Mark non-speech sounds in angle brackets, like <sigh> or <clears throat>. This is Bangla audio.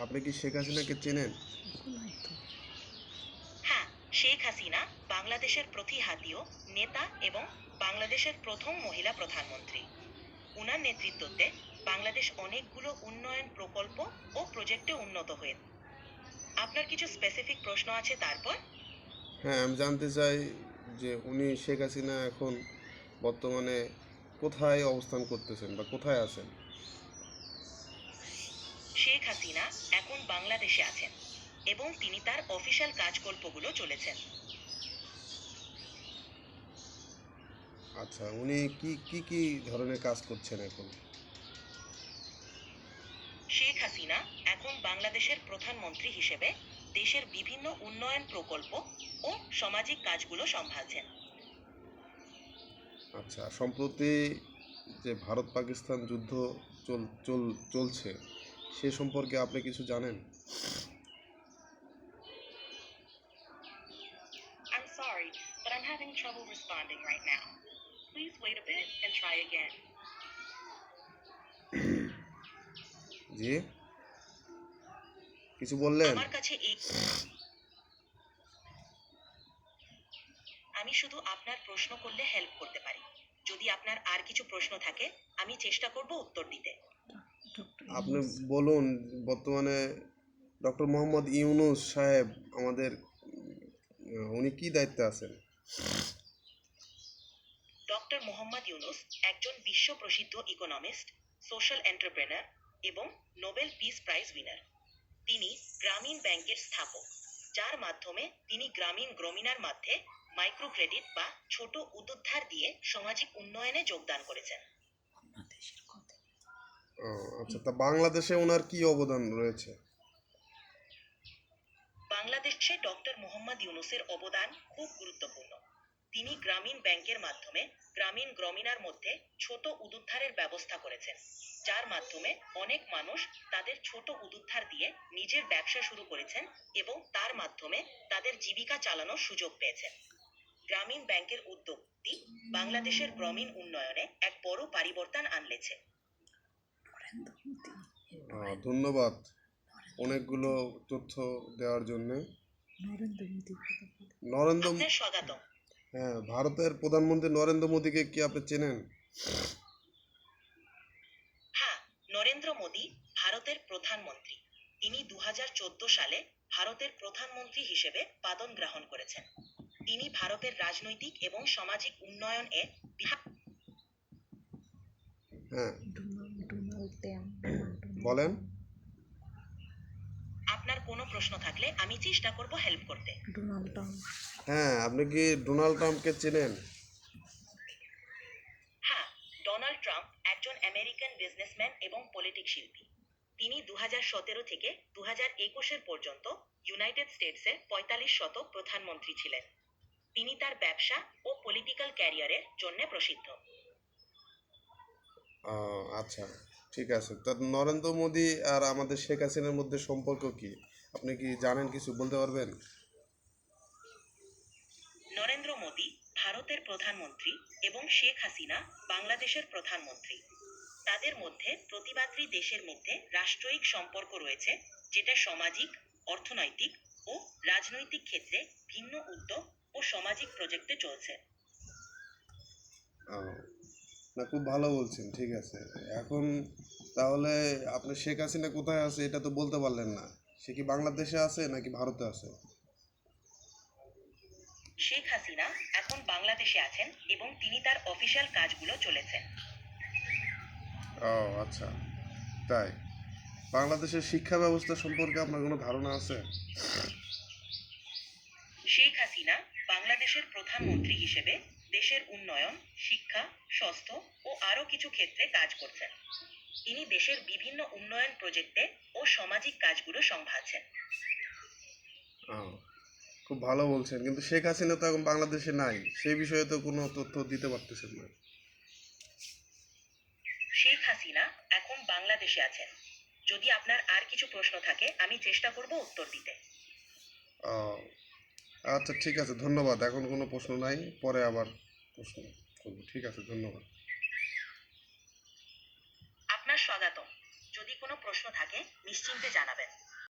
আপনি কি শেখ হাসিনাকে চেনেন? হ্যাঁ শেখ হাসিনা বাংলাদেশের প্রতিহাতীয় নেতা এবং বাংলাদেশের প্রথম মহিলা প্রধানমন্ত্রী। উনার নেতৃত্বে বাংলাদেশ অনেকগুলো উন্নয়ন প্রকল্প ও প্রজেক্টে উন্নত হয়ে আপনার কিছু স্পেসিফিক প্রশ্ন আছে তারপর? হ্যাঁ আমি জানতে চাই যে উনি শেখ হাসিনা এখন বর্তমানে কোথায় অবস্থান করতেছেন বা কোথায় আছেন? শেখ হাসিনা এখন বাংলাদেশে আছেন এবং তিনি তার অফিসিয়াল কাজকল্পগুলো চলেছেন। আচ্ছা উনি কি কি কি ধরনের কাজ করছেন এখন? শেখ হাসিনা এখন বাংলাদেশের প্রধানমন্ত্রী হিসেবে দেশের বিভিন্ন উন্নয়ন প্রকল্প ও সামাজিক কাজগুলো সম্ভালছেন। আচ্ছা সম্প্রতি যে ভারত পাকিস্তান যুদ্ধ চল চল চলছে সে সম্পর্কে আপনি কিছু জানেন? I'm sorry, but I'm having trouble responding right now. Please wait a bit and try again. <clears throat> জি? কিছু বললেন? আমার কাছে এই আমি শুধু আপনার প্রশ্ন করলে হেল্প করতে পারি। যদি আপনার আর কিছু প্রশ্ন থাকে আমি চেষ্টা করব উত্তর দিতে। আপনি বলুন, বর্তমানে ডক্টর মোহাম্মদ ইউনুস সাহেব আমাদের উনি কি দায়িত্বে আছেন? ডক্টর মোহাম্মদ ইউনুস একজন বিশ্ব প্রসিদ্ধ ইকোনমিস্ট সোশ্যাল এন্টারপ্রেনার এবং নোবেল পিস প্রাইজ উইনার তিনি গ্রামীণ ব্যাংকের স্থাপক, যার মাধ্যমে তিনি গ্রামীণ গ্রামীণার মধ্যে মাইক্রো ক্রেডিট বা ছোট উদ্ধার দিয়ে সামাজিক উন্নয়নে যোগদান করেছেন। আচ্ছা তা বাংলাদেশে ওনার কি অবদান রয়েছে? বাংলাদেশে ডক্টর মোহাম্মদ ইউনুসের অবদান খুব গুরুত্বপূর্ণ। তিনি গ্রামীণ ব্যাংকের মাধ্যমে গ্রামীণ গ্রামীণার মধ্যে ছোট উদ্ধারের ব্যবস্থা করেছেন, যার মাধ্যমে অনেক মানুষ তাদের ছোট উদ্ধার দিয়ে নিজের ব্যবসা শুরু করেছেন এবং তার মাধ্যমে তাদের জীবিকা চালানোর সুযোগ পেয়েছেন। গ্রামীণ ব্যাংকের উদ্যোগটি বাংলাদেশের গ্রামীণ উন্নয়নে এক বড় পরিবর্তন আনলেছে। ধন্যবাদ। অনেকগুলো তথ্য দেওয়ার জন্য। নরেন্দ্র হ্যাঁ ভারতের প্রধানমন্ত্রী নরেন্দ্র মোদীকে কি আপনি চেনেন? হ্যাঁ নরেন্দ্র মোদী ভারতের প্রধানমন্ত্রী। তিনি দু হাজার চোদ্দ সালে ভারতের প্রধানমন্ত্রী হিসেবে পাদন গ্রহণ করেছেন। তিনি ভারতের রাজনৈতিক এবং সামাজিক উন্নয়নে হ্যাঁ। বলেন। আপনার কোনো প্রশ্ন থাকলে আমি চেষ্টা করব হেল্প করতে। Donald Trump. হ্যাঁ আপনি কি ডোনাল্ড ট্রাম্পকে চেনেন? হ্যাঁ ডোনাল্ড ট্রাম্প একজন আমেরিকান বিজনেসম্যান এবং পলিটিক শিল্পী। তিনি দু হাজার সতেরো থেকে দু একুশের পর্যন্ত ইউনাইটেড স্টেটসের পঁয়তাল্লিশ শত প্রধানমন্ত্রী ছিলেন। তিনি তার ব্যবসা ও পলিটিক্যাল ক্যারিয়ারের জন্য প্রসিদ্ধ। আচ্ছা ঠিক আছে। তা নরেন্দ্র মোদী আর আমাদের শেখ হাসিনার মধ্যে সম্পর্ক কি? আপনি কি জানেন কিছু বলতে পারবেন? নরেন্দ্র মোদী ভারতের প্রধানমন্ত্রী এবং শেখ হাসিনা বাংলাদেশের প্রধানমন্ত্রী। তাদের মধ্যে প্রতিবাদী দেশের মধ্যে রাষ্ট্রয়িক সম্পর্ক রয়েছে যেটা সামাজিক অর্থনৈতিক ও রাজনৈতিক ক্ষেত্রে ভিন্ন উদ্যোগ ও সামাজিক প্রজেক্টে চলছে। না খুব ভালো বলছেন ঠিক আছে। এখন তাহলে আপনি শেখ হাসিনা কোথায় আছে এটা তো বলতে পারলেন না। সে কি বাংলাদেশে আছে নাকি ভারতে আছে? শেখ হাসিনা এখন বাংলাদেশে আছেন এবং তিনি তার অফিসিয়াল কাজগুলো চলেছেন। ও আচ্ছা। তাই? বাংলাদেশের শিক্ষা ব্যবস্থা সম্পর্কে আপনার কোনো ধারণা আছে? শেখ হাসিনা বাংলাদেশের প্রধানমন্ত্রী হিসেবে দেশের উন্নয়ন শিক্ষা স্বাস্থ্য ও আরও কিছু ক্ষেত্রে কাজ করছেন তিনি দেশের বিভিন্ন উন্নয়ন প্রজেক্টে ও সামাজিক কাজগুলো সম্ভালছেন। ও, খুব ভালো বলছেন। কিন্তু শেখ হাসিনা তো এখন বাংলাদেশে নাই। সেই বিষয়ে তো কোনো তথ্য দিতে পারতেছেন না। শেখ হাসিনা এখন বাংলাদেশে আছেন। যদি আপনার আর কিছু প্রশ্ন থাকে আমি চেষ্টা করব উত্তর দিতে। ও, আচ্ছা ঠিক আছে। ধন্যবাদ। এখন কোনো প্রশ্ন নাই। পরে আবার প্রশ্ন করব। ঠিক আছে ধন্যবাদ। আপনার স্বাগতম। যদি কোনো প্রশ্ন থাকে নিশ্চিন্তে জানাবেন।